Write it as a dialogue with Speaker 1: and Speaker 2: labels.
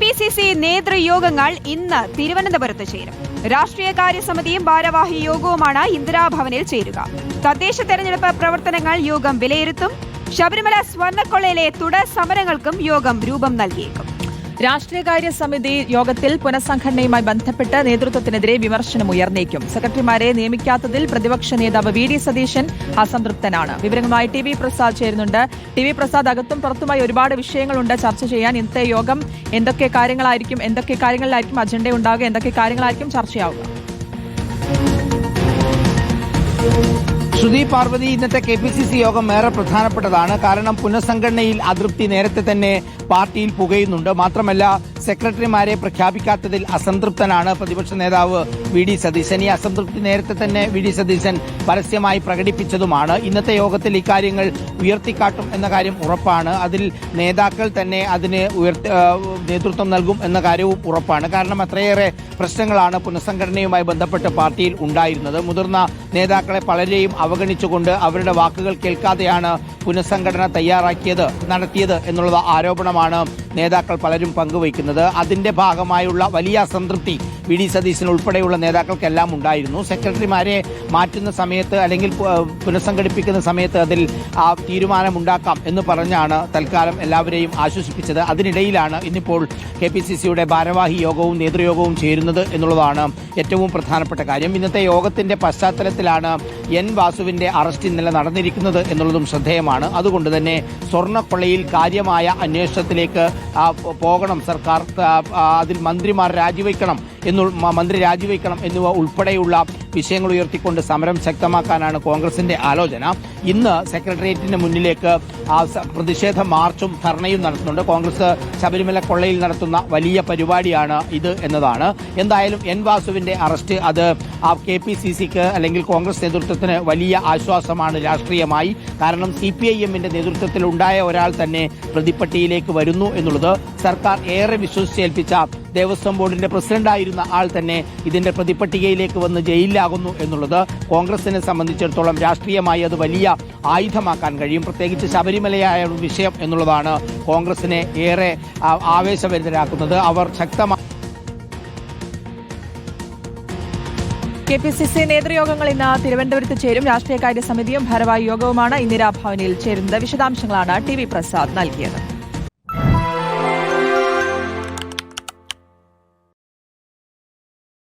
Speaker 1: P C C നേതൃയോഗങ്ങൾ ഇന്ന് തിരുവനന്തപുരത്ത് ചേരും. രാഷ്ട്രീയകാര്യ സമിതിയും ഭാരവാഹി യോഗവുമാണ് ഇന്ദിരാഭവനിൽ ചേരുക. തദ്ദേശ തെരഞ്ഞെടുപ്പ് പ്രവർത്തനങ്ങൾ യോഗം വിലയിരുത്തും. ശബരിമല സ്വർണക്കൊള്ളയിലെ തുടർ സമരങ്ങൾക്കും യോഗം രൂപം നൽകിയേക്കും.
Speaker 2: രാഷ്ട്രീയകാര്യ സമിതി യോഗത്തിൽ പുനഃസംഘടനയുമായി ബന്ധപ്പെട്ട് നേതൃത്വത്തിനെതിരെ വിമർശനം ഉയർന്നേക്കും. സെക്രട്ടറിമാരെ നിയമിക്കാത്തതിൽ പ്രതിപക്ഷ നേതാവ് വി ഡി സതീശൻ അസംതൃപ്തനാണ്. വിവരങ്ങളുമായി ടി വി പ്രസാദ് ചേരുന്നുണ്ട്. ടി വി പ്രസാദ് അകത്തും പുറത്തുമായി ഒരുപാട് വിഷയങ്ങളുണ്ട്. ചർച്ച ചെയ്യാൻ ഇന്നത്തെ യോഗം എന്തൊക്കെ കാര്യങ്ങളായിരിക്കും എന്തൊക്കെ കാര്യങ്ങളിലായിരിക്കും അജണ്ട ഉണ്ടാകുക എന്തൊക്കെ കാര്യങ്ങളായിരിക്കും ചർച്ചയാവുക?
Speaker 3: ശ്രുതി പാർവതി ഇന്നത്തെ കെ പി സി സി യോഗം ഏറെ പ്രധാനപ്പെട്ടതാണ്. കാരണം പുനഃസംഘടനയിൽ അതൃപ്തി നേരത്തെ തന്നെ പാർട്ടിയിൽ പുകയുന്നുണ്ട്. മാത്രമല്ല സെക്രട്ടറിമാരെ പ്രഖ്യാപിക്കാത്തതിൽ അസംതൃപ്തനാണ് പ്രതിപക്ഷ നേതാവ് വി ഡി സതീശൻ. ഈ അസംതൃപ്തി നേരത്തെ തന്നെ വി ഡി സതീശൻ പരസ്യമായി പ്രകടിപ്പിച്ചതുമാണ്. ഇന്നത്തെ യോഗത്തിൽ ഇക്കാര്യങ്ങൾ ഉയർത്തിക്കാട്ടും എന്ന കാര്യം ഉറപ്പാണ്. അതിൽ നേതാക്കൾ തന്നെ അതിന് ഉയർത്തി നേതൃത്വം നൽകും എന്ന കാര്യവും ഉറപ്പാണ്. കാരണം അത്രയേറെ പ്രശ്നങ്ങളാണ് പുനഃസംഘടനയുമായി ബന്ധപ്പെട്ട് പാർട്ടിയിൽ ഉണ്ടായിരുന്നത്. മുതിർന്ന നേതാക്കളെ പലരെയും അവഗണിച്ചുകൊണ്ട് അവരുടെ വാക്കുകൾ കേൾക്കാതെയാണ് പുനഃസംഘടന തയ്യാറാക്കിയത് നടത്തിയത് എന്നുള്ളത് ആരോപണമാണ് നേതാക്കൾ പലരും പങ്കുവയ്ക്കുന്നത്. അതിന്റെ ഭാഗമായുള്ള വലിയ അസംതൃപ്തി വി ഡി സതീശൻ ഉൾപ്പെടെയുള്ള നേതാക്കൾക്കെല്ലാം ഉണ്ടായിരുന്നു. സെക്രട്ടറിമാരെ മാറ്റുന്ന സമയത്ത് അല്ലെങ്കിൽ പുനഃസംഘടിപ്പിക്കുന്ന സമയത്ത് അതിൽ ആ തീരുമാനമുണ്ടാക്കാം എന്ന് പറഞ്ഞാണ് തൽക്കാലം എല്ലാവരെയും ആശ്വസിപ്പിച്ചത്. അതിനിടയിലാണ് ഇന്നിപ്പോൾ കെ പി സി സിയുടെ ഭാരവാഹി യോഗവും നേതൃയോഗവും ചേരുന്നത് എന്നുള്ളതാണ് ഏറ്റവും പ്രധാനപ്പെട്ട കാര്യം. ഇന്നത്തെ യോഗത്തിന്റെ പശ്ചാത്തലത്തിലാണ് എൻ വാസുവിന്റെ അറസ്റ്റ് ഇന്നലെ നടന്നിരിക്കുന്നത് എന്നുള്ളതും ശ്രദ്ധേയമാണ്. അതുകൊണ്ട് തന്നെ സ്വർണക്കൊള്ളയിൽ കാര്യമായ അന്വേഷണത്തിലേക്ക് പോകണം സർക്കാർ. അതിൽ മന്ത്രിമാർ രാജിവെക്കണം എന്നു മന്ത്രി രാജിവെക്കണം എന്നിവ ഉൾപ്പെടെയുള്ള വിഷയങ്ങൾ ഉയർത്തിക്കൊണ്ട് സമരം ശക്തമാക്കാനാണ് കോൺഗ്രസിന്റെ ആലോചന. ഇന്ന് സെക്രട്ടേറിയറ്റിന് മുന്നിലേക്ക് പ്രതിഷേധ മാർച്ചും ധർണയും നടത്തുന്നുണ്ട്. കോൺഗ്രസ് ശബരിമല കൊള്ളയിൽ നടത്തുന്ന വലിയ പരിപാടിയാണ് ഇത് എന്നതാണ്. എന്തായാലും എൻ വാസുവിന്റെ അറസ്റ്റ് അത് കെ പി സി സിക്ക് അല്ലെങ്കിൽ കോൺഗ്രസ് നേതൃത്വത്തിന് വലിയ ആശ്വാസമാണ് രാഷ്ട്രീയമായി. കാരണം സി പി ഐ എമ്മിന്റെ നേതൃത്വത്തിൽ ഉണ്ടായ ഒരാൾ തന്നെ പ്രതിപ്പട്ടിയിലേക്ക് വരുന്നു എന്നുള്ളത് സർക്കാർ ഏറെ വിശ്വസിച്ചേൽപ്പിച്ച ദേവസ്വം ബോർഡിന്റെ പ്രസിഡന്റായിരുന്ന ആൾ തന്നെ ഇതിന്റെ പ്രതിപ്പട്ടികയിലേക്ക് വന്ന് ജയിലിലാകുന്നു എന്നുള്ളത് കോൺഗ്രസിനെ സംബന്ധിച്ചിടത്തോളം രാഷ്ട്രീയമായി അത് വലിയ ആയുധമാക്കാൻ കഴിയും. പ്രത്യേകിച്ച് ശബരിമലയായ വിഷയം എന്നുള്ളതാണ് കോൺഗ്രസിനെ ഏറെ ആവേശഭരിതരാക്കുന്നത്. അവർ ശക്തമായി
Speaker 2: കെ പി സി സി നേതൃയോഗങ്ങൾ ഇന്ന് തിരുവനന്തപുരത്ത് ചേരും. രാഷ്ട്രീയകാര്യ സമിതിയും ഭാരവാഹി യോഗവുമാണ് ഇന്ദിരാഭവനിൽ ചേരുന്നത്. വിശദാംശങ്ങളാണ് ടി വി പ്രസാദ് നൽകിയത്.